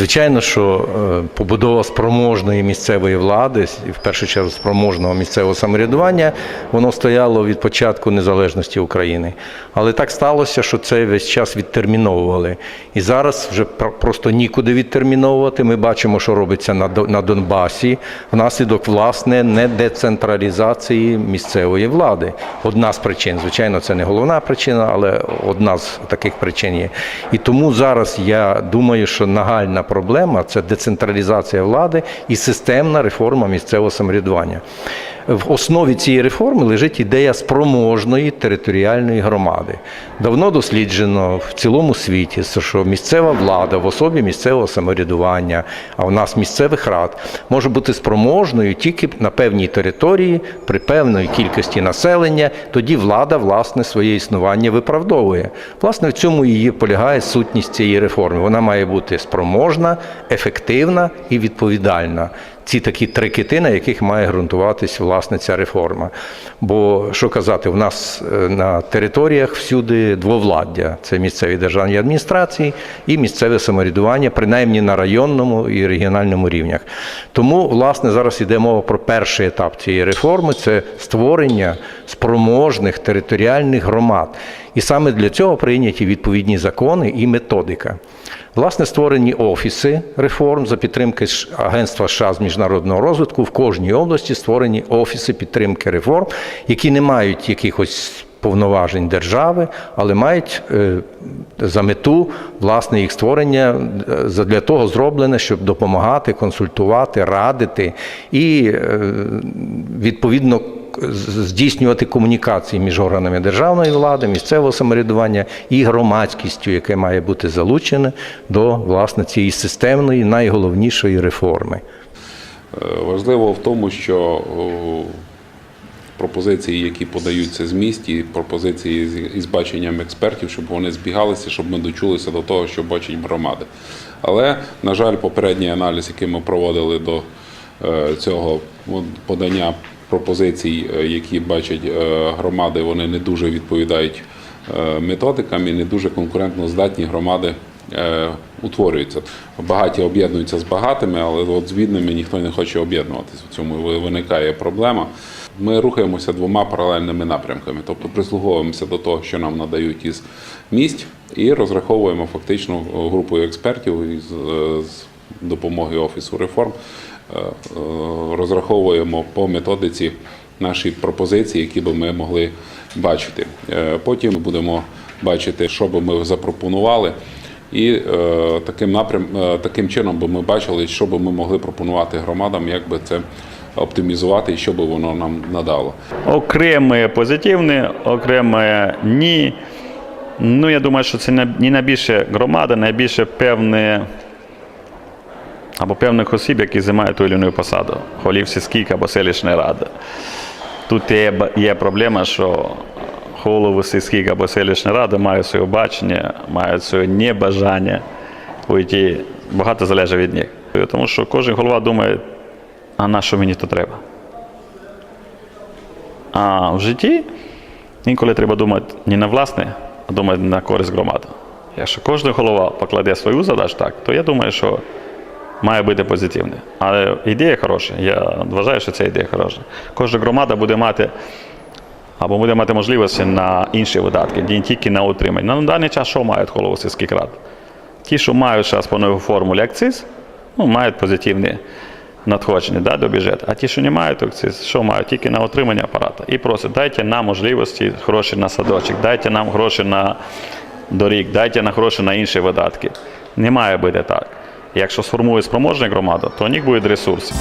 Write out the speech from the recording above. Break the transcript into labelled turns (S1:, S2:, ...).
S1: Звичайно, що е, побудова спроможної місцевої влади, і в першу чергу спроможного місцевого самоврядування, воно стояло від початку незалежності України. Але так сталося, що це весь час відтерміновували. І зараз вже просто нікуди відтерміновувати. Ми бачимо, що робиться на, Донбасі внаслідок власне недецентралізації місцевої влади. Одна з причин, звичайно, це не головна причина, але одна з таких причин є. І тому зараз я думаю, що нагальна проблема це децентралізація влади і системна реформа місцевого самоврядування. В основі цієї реформи лежить ідея спроможної територіальної громади. Давно досліджено в цілому світі, що місцева влада в особі місцевого самоврядування, а в нас місцевих рад, може бути спроможною тільки на певній території, при певної кількості населення. Тоді влада власне своє існування виправдовує. Власне, в цьому і полягає сутність цієї реформи. Вона має бути спроможна, ефективна і відповідальна. Ці такі три кити, на яких має ґрунтуватись власне ця реформа. Бо що казати, у нас е, на територіях всюди двовладдя: це місцеві державні адміністрації і місцеве самоврядування, принаймні на районному і регіональному рівнях. Тому, власне, зараз йде мова про перший етап цієї реформи це створення спроможних територіальних громад. І саме для цього прийняті відповідні закони і методика. Власне, створені офіси реформ за підтримки Агентства США з міжнародного розвитку. В кожній області створені офіси підтримки реформ, які не мають якихось повноважень держави, але мають е, за мету власне їх створення е, для того зроблене, щоб допомагати, консультувати, радити і е, відповідно здійснювати комунікації між органами державної влади, місцевого самоврядування і громадськістю, яке має бути залучене до власне цієї системної найголовнішої реформи.
S2: Е, Важливо в тому, що пропозиції, які подаються з міст, і пропозиції із баченням експертів, щоб вони збігалися, щоб ми дочулися до того, що бачать громади. Але, на жаль, попередній аналіз, який ми проводили до е, цього подання пропозицій, е, які бачать е, громади, вони не дуже відповідають е, методикам і не дуже конкурентно здатні громади утворюються. Багаті об'єднуються з багатими, але от з бідними ніхто не хоче об'єднуватися. В цьому виникає проблема. Ми рухаємося двома паралельними напрямками, тобто прислуговуємося до того, що нам надають із місць, і розраховуємо фактично групою експертів з допомогою офісу реформ. е, е, Розраховуємо по методиці наші пропозиції, які би ми могли бачити. Е, Потім будемо бачити, що би ми запропонували. І таким напрям, таким чином би ми бачили, що би ми могли пропонувати громадам, як би це оптимізувати і що би воно нам надало.
S3: Окреме позитивне, окреме ні. Ну, я думаю, що це не найбільше громада, найбільше певне або певних осіб, які займають ту іншу посаду, голів сільських або селищної ради. Тут є, є проблема, що голови сільських або селищної ради мають своє бачення, мають своє небажання уйти. Багато залежить від них. Тому що кожен голова думає, а на що мені то треба? А в житті інколи треба думати не на власне, а думати на користь громади. Якщо кожен голова покладе свою задачу так, то я думаю, що має бути позитивне. Але ідея хороша. Я вважаю, що ця ідея хороша. Кожна громада буде мати або буде мати можливості на інші видатки, не тільки на утримання. На даний час що мають голови сільських рад? Ті, що мають зараз по новій формулі акциз, ну, мають позитивні надходження да, до бюджету. А ті, що не мають акциз, що мають? Тільки на отримання апарата. І просять, дайте нам можливості гроші на садочок, дайте нам гроші на доріг, дайте нам гроші на інші видатки. Не має бути так. Якщо сформує спроможна громада, то у них буде ресурси.